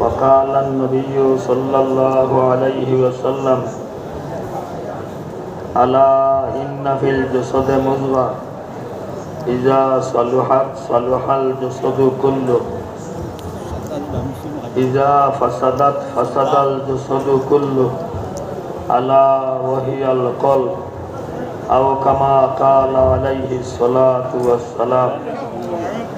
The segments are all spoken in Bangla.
وقال النبي صلى الله عليه وسلم ألا إن في الجسد مضغة إذا صلحت صلح الجسد كله إذا فسدت فسد الجسد كله ألا وهي القلب أو كما قال عليه الصلاة والسلام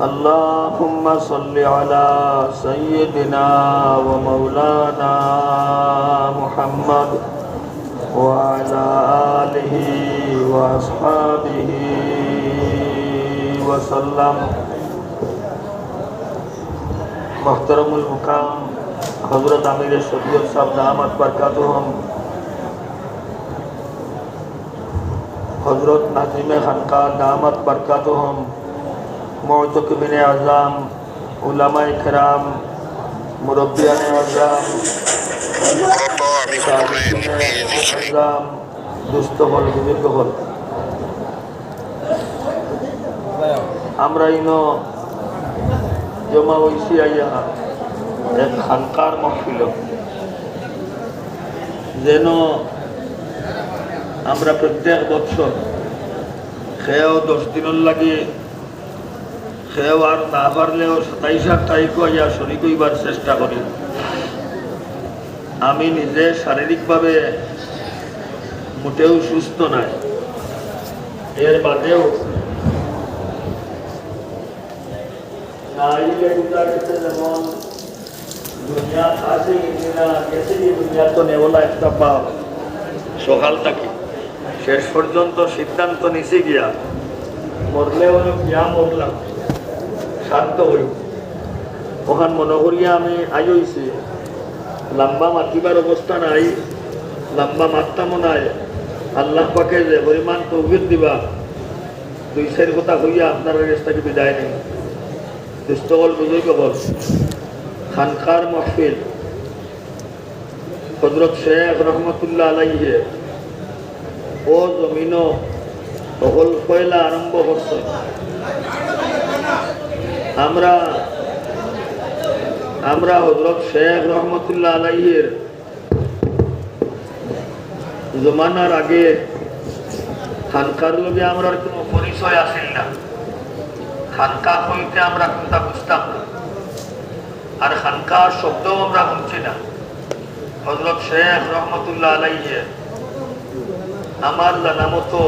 اللهم صل على سيدنا ومولانا محمد وعلى آله وأصحابه وسلم. محترم المقام حضرت امیر شفیع صاحب دامت برکاتہم. حضرت نظیم خانقاہ دامت برکاتہم. মহতকমিন আজম উলামা ইকরাম মুরব্বিয়ান আজম আজম দুস্থ হল বুজুর্গ হল। আমরা ইন জমা হয়েছি আইয়া এক খানকার মহফিল। যেন আমরা প্রত্যেক বছর খেয়েও দশ দিনের লাগে সেও না পারলেও সাতাইশ তারিখও আইয়া শরিক হইবার চেষ্টা করি আমি নিজে শারীরিকভাবে মোটেও সুস্থ নাই। এর বাদেও যেমন দুনিয়া দুনিয়া তো নেওলা একটা সকাল থাকি। শেষ পর্যন্ত সিদ্ধান্ত নিচে গিয়া। মরলেও গিয়া মরলাম শান্ত হই ওখান মনে করিয়া আমি আই হইছি। লম্বা মাতিবার অবস্থা নাই, লম্বা মারতামও নাই। আল্লাহ পাকে যে পরিমাণ তৌফিক দিবা, দুই চার কথা হইয়া আপনার থেকে বিদায় নেই বল বুঝই বল খানকার মহফিল। হজরত শেখ রহমতুল্লাহ আলাইহে। ও জমিন সকল পয়লা আরম্ভ করছে আমরা আমরা হজরত শেখ রহমতুল্লাহ আলাইয়ের জমানার আগে খানকার লগে আমরা কোনো পরিচয় আসেন না। খানকা হইতে আমরা কোনটা বুঝতাম না। আর খানকা শব্দও আমরা শুনছি না। হজরত শেখ রহমতুল্লাহ আলাইহে আমার জানা মতো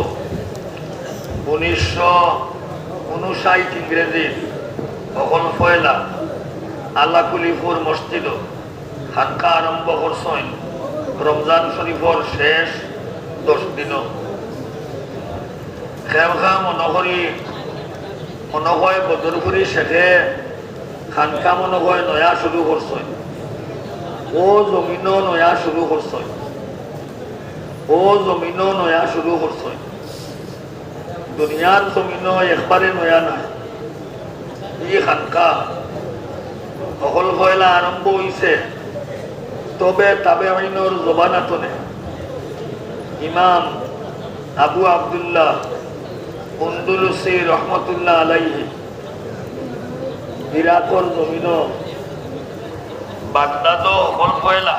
উনিশশো উনষাট ইংরেজির অকল ফয়লা আল্লাকুলিপুর মসজিদ খানকা আরম্ভ করছেন। রমজান শরীফর শেষ দশ দিন খেমখা মনকরি মনকয় বদরপুরি শেখে খানকা মনকয় নয়া শুরু করছেন। ও জমিনও নয়া শুরু করছেন। ও জমিনও নয়া শুরু করছেন। দুনিয়ার জমিনও একবারে নয়া নাই। সকল পয়লা আরম্ভ হয়েছে তবে তাবে আইনর জবানাতনে ইমাম আবু আবদুল্লাহ বন্দুলুসি রহমতুল্লাহ আলাইহি ইরাকর জমিন। বাগদাদ সকল পয়লা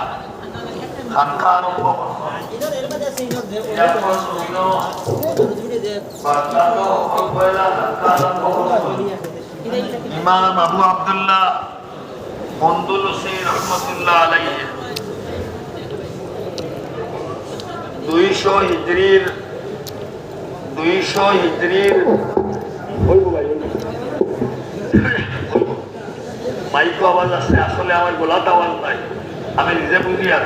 খানকা আরম্ভ বাগদাদ সকল পয়লা খানকা আরম্ভ ইমাম আবু আবদুল্লাহ রহমতুল্লাহ আলাইহি। দুইশো হিজড়ির দুইশো হিজড়ির মাইকো আওয়াজ আছে, আসলে আমার গোলাতে আওয়াজ নাই। আমি নিজে বুঝি আর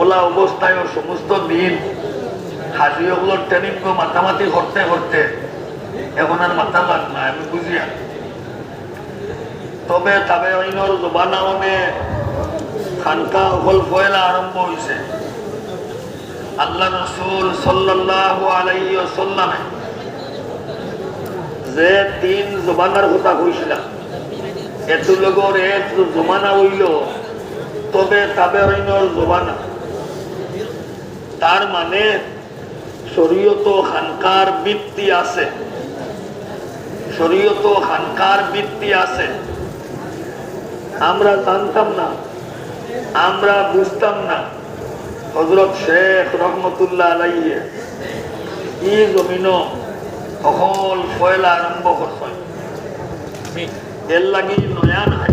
ওলা অবস্থায় ও সমস্ত দিন হাজি ওগুলোর ট্রেনিং মাতামাতি করতে করতে এখন আর মাথা লাগ না, আমি বুঝি তবে তবে অন্যর জবানা মানে খানকা হল পয়লা আরম্ভ হয়েছে আল্লাহ রসুল সাল্লাহ আলাইহি সাল্লামে যে তিন জমানার কথা কইছিলাম, এত লগর এক জমানা হইল, তবে তাবে অন্যর জমানা তার মানে শরীয়ত খানকার বৃত্তি আছে। শরীয়ত খানকার বৃত্তি আছে। আমরা জানতাম না, আমরা বুঝতাম না। হজরত শেখ রহমতুল্লাহ আলাইয়ে ই জমিন সকল ফয়লা আরম্ভ করছেন এর লাগি নয়া নাই।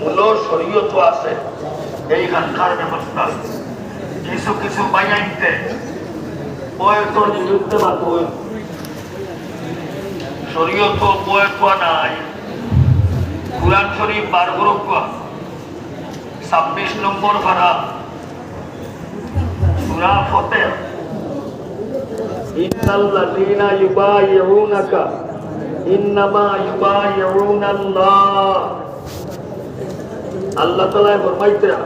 মূল শরীয়ত আছে এই খানকার ব্যবস্থা কিছু কিছু বাইয়াইতে বয়সর বিরুদ্ধে হইল শরীয়ত বয়স নাই। কুরআন শরীফ বার করুক ছাব্বিশ নম্বর ভাড়া। সুরা ফতে। ইন্নাল্লাযীনা ইউবাইউনাকা। ইন্নামা ইউবাইউনাল্লাহ। আল্লাহ তাআলা ফরমাইতরা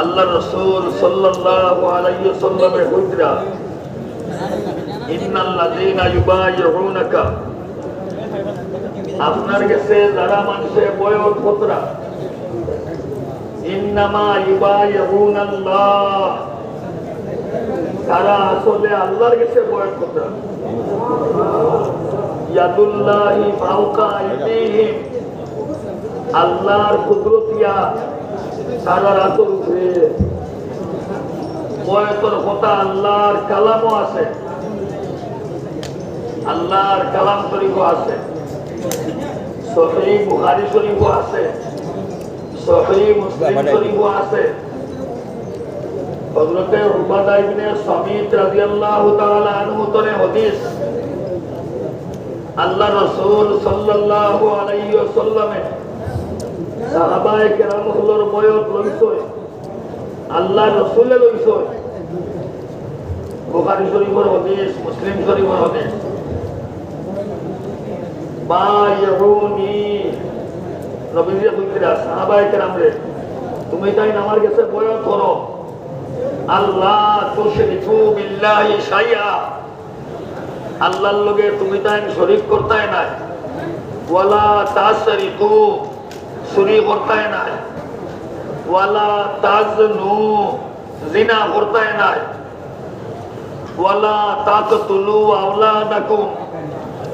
আল্লাহ রাসূল সাল্লাল্লাহু আলাইহি ওয়াসাল্লামের ইউবাইউনাকা আপনার কাছে যারা মানুষের বয়স তারা আসলে আল্লাহর কাছে বয়স আইদিহিম। আল্লাহর কুদরতিয়া তারার আসল উপরে বয়সের কালামও আছে। আল্লাহর কালাম শরীফও আছে। সহি শরীফও আছে। সহি মুসলিম শরীফও আছে। উবাদা ইবনে সামিত রাদিয়াল্লাহু তাআলা আনহু তরে হাদিস আল্লাহ রাসূল সাল্লাল্লাহু আলাইহি ওয়াসাল্লামে সাহাবায়ে কেরাম হলোর বয়স লইছয় আল্লাহ রাসূলে লইছয় বুখারী শরীফের হাদিস মুসলিম শরীফের হাদিস। বায়ুনি নবীজি কইরা সাহাবায়ে কেরাম রে তুমি তাই আমার কাছে বয়স ধরো আল্লাহ তুশরিকু বিল্লাহি শাইআ। আল্লাহর লগে তুমি তাই শরীক করতে নাই। ওয়ালা তাসরিকু চুরি করতে নাই। ওয়ালা তাজনু, জিনা করতে নাই। ওয়ালা তাকতুলু আওলাদাকুম।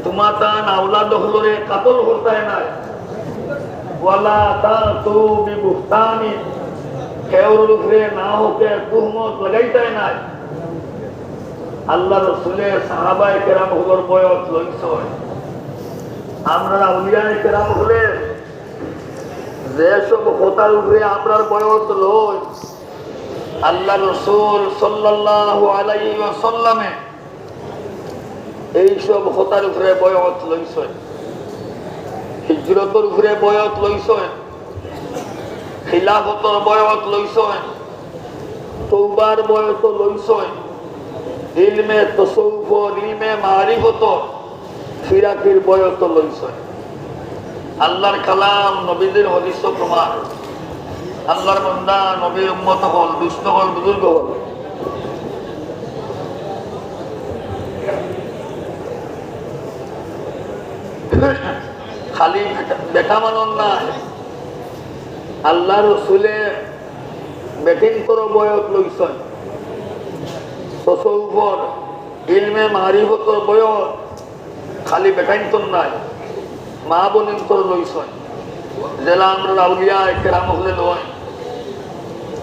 তোমা তান আওলাদ হলরে, কাতল করতে নাই। ওয়ালা তাতু বিবুহতানি কেউর উপরে না হোকে তুহমত লাগাইতে নাই। আল্লাহ রসুলের সাহাবায় কেরাম হলোর বয়স লইছ আমরা আউলিয়ায় কেরাম হলে যেসব কথার উপরে আপনার বয়স লই, আল্লাহ রসুল সাল্লাহ আলাই সাল্লামে এইসব কথার উপরে বয়স লইছ। হিজরতর উপরে বয়স লইছ। খিলাফতর বয়স লইছ। তৌবার বয়স লইছ। ইলমে তসৌফ, ইলমে মারিফত ফিরাকির বয়স লইছ। আল্লাহর কালাম, নবীদের হদিস প্রমাণ। আল্লাহর বন্দা, নবীর উম্মত হল, দুষ্ট হল, বুজুর্গ হল। খালি বেটা মানন না। আল্লাহ রসুলে বেটিং করো বয়স লইছন। তসৌফর ইলমে মারিফতর বয়স, খালি বেটাইন্তন নাই। মা বোনিন্তর লইছন। জেলা আমরা রাউলিয়া, কেরাম হলে লয়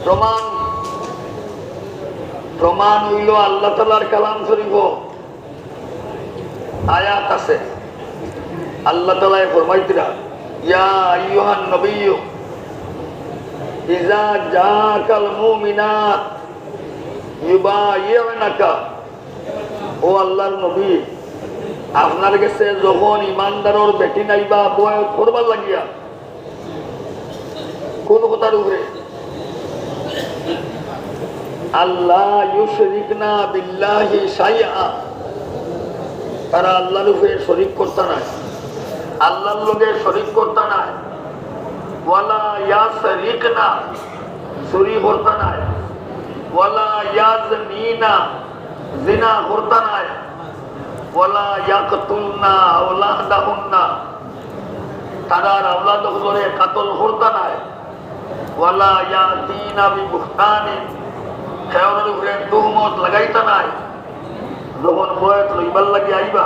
প্রমাণ প্রমাণ হইল আল্লাহ তালার কালাম শরীফ। আয়াত আছে। আল্লাহ তালায় ফরমাইতিরা ইয়া আইয়ুহান নবিয়্যু ইজা মুমিনাত ও আল্লাহর নবী, আপনার কাছে যখন ইমানদারর বেটি নাইবা বয় করবার লাগিয়া, কোন কথার উপরে? আল্লাহ ইউশরিক না বিল্লাহি শাইআ, তারা আল্লাহর উপরে শরিক করতে নাই। আল্লাহর লগে শরিক করতে নাই। ওয়ালা ইয়াসরিকনা, চুরি করতে নাই। ওয়ালা ইয়াজনিনা, জিনা করতে নাই। ওয়ালা ইয়াকতুলনা আওলাদাহুন্না তারার আওলাদ হলরে কাতল করতে নাই। ওয়ালা ইয়াতিনা বিবুহতানি খেয়রের উপরে তুহমত লাগাইতে নাই। যখন বয়স লইবার লাগি আইবা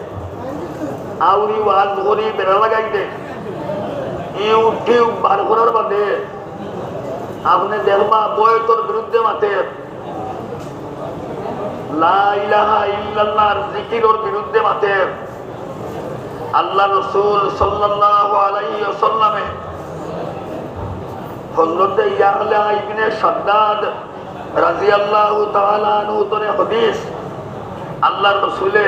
আউরি ওয়াজ করি বেড়া লাগাইতে। ইউটিউব বার করার বাদে আপনি দেখবা বয়তর বিরুদ্ধে মাতে বিরুদ্ধে মাতে আল্লাহ রসুল ওয়াসাল্লামে হযরত ইয়াহলা ইবনে শাদ্দাদ রাদিয়াল্লাহু তাআলা আনহু তরে হাদিস আল্লাহর রসুলে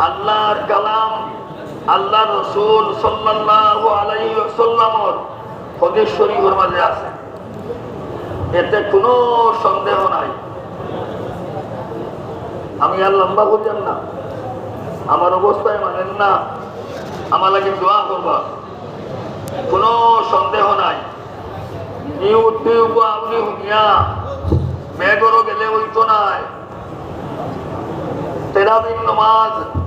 আল্লাহর কালাম আল্লাহ রসুল সাল্লাল্লাহু আলাইহি ওয়াসাল্লামর হদিস শরীফের মাঝে আছে। এতে কোনো সন্দেহ নাই। আমি আর লম্বা করলাম না। আমার অবস্থায় মানেন না। আমার লাগে দোয়া করবা। কোনো সন্দেহ নাই। ইউটিউব আপনি শুনিয়া মেঘরও গেলে হইতো নাই। তেরাবিন নমাজ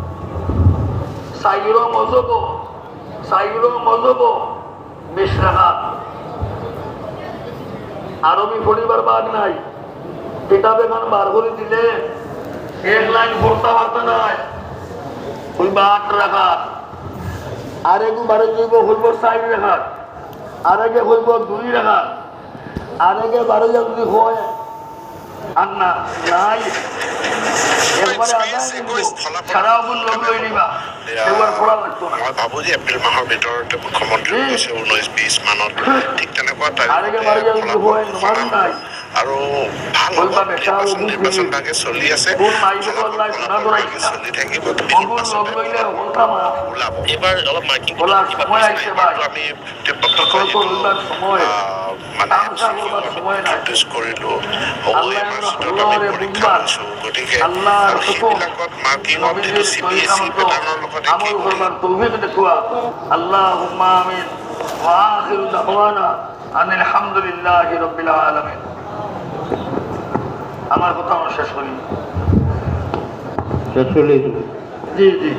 সাইরো মজব সাইরো মজব রাখা আরবি পড়িবার বাদ নাই। কিতাব এখান বার করে দিলে এক লাইন পড়তে পারতো নাই হইবা আট রাখা। আরেকু বারে যাইব হইব চার রাখা। আরেকে হইব দুই রাখা। আরেকে বারে যা যদি হয় আর না নাই। একবারে আদায় সারা অবুল লই নিবা। ভাবো যে এপ্ৰিল মাহৰ ভিতৰতে মুখ্যমন্ত্ৰী। কৈছে ঊনৈছ বিছ মানত। ঠিক তেনেকুৱা নাই। আৰু ভালো হ'ব নিৰ্বাচন। ভাগে চলি আছে? চলি থাকিব ওলাব। এইবাৰ অলপ মাইকিং আমি প্রকল্প মানে নোটিচ কৰিলো আল্লাহ মাছটোত আমি পৰীক্ষা লৈছো গতিকে আৰু সেইবিলাকত মাৰ্কিঙত যিটো চি বি এছ ই পেটাৰ্ণৰ লগতে কি আমার কথা শেষ করি। শেষ জি জি।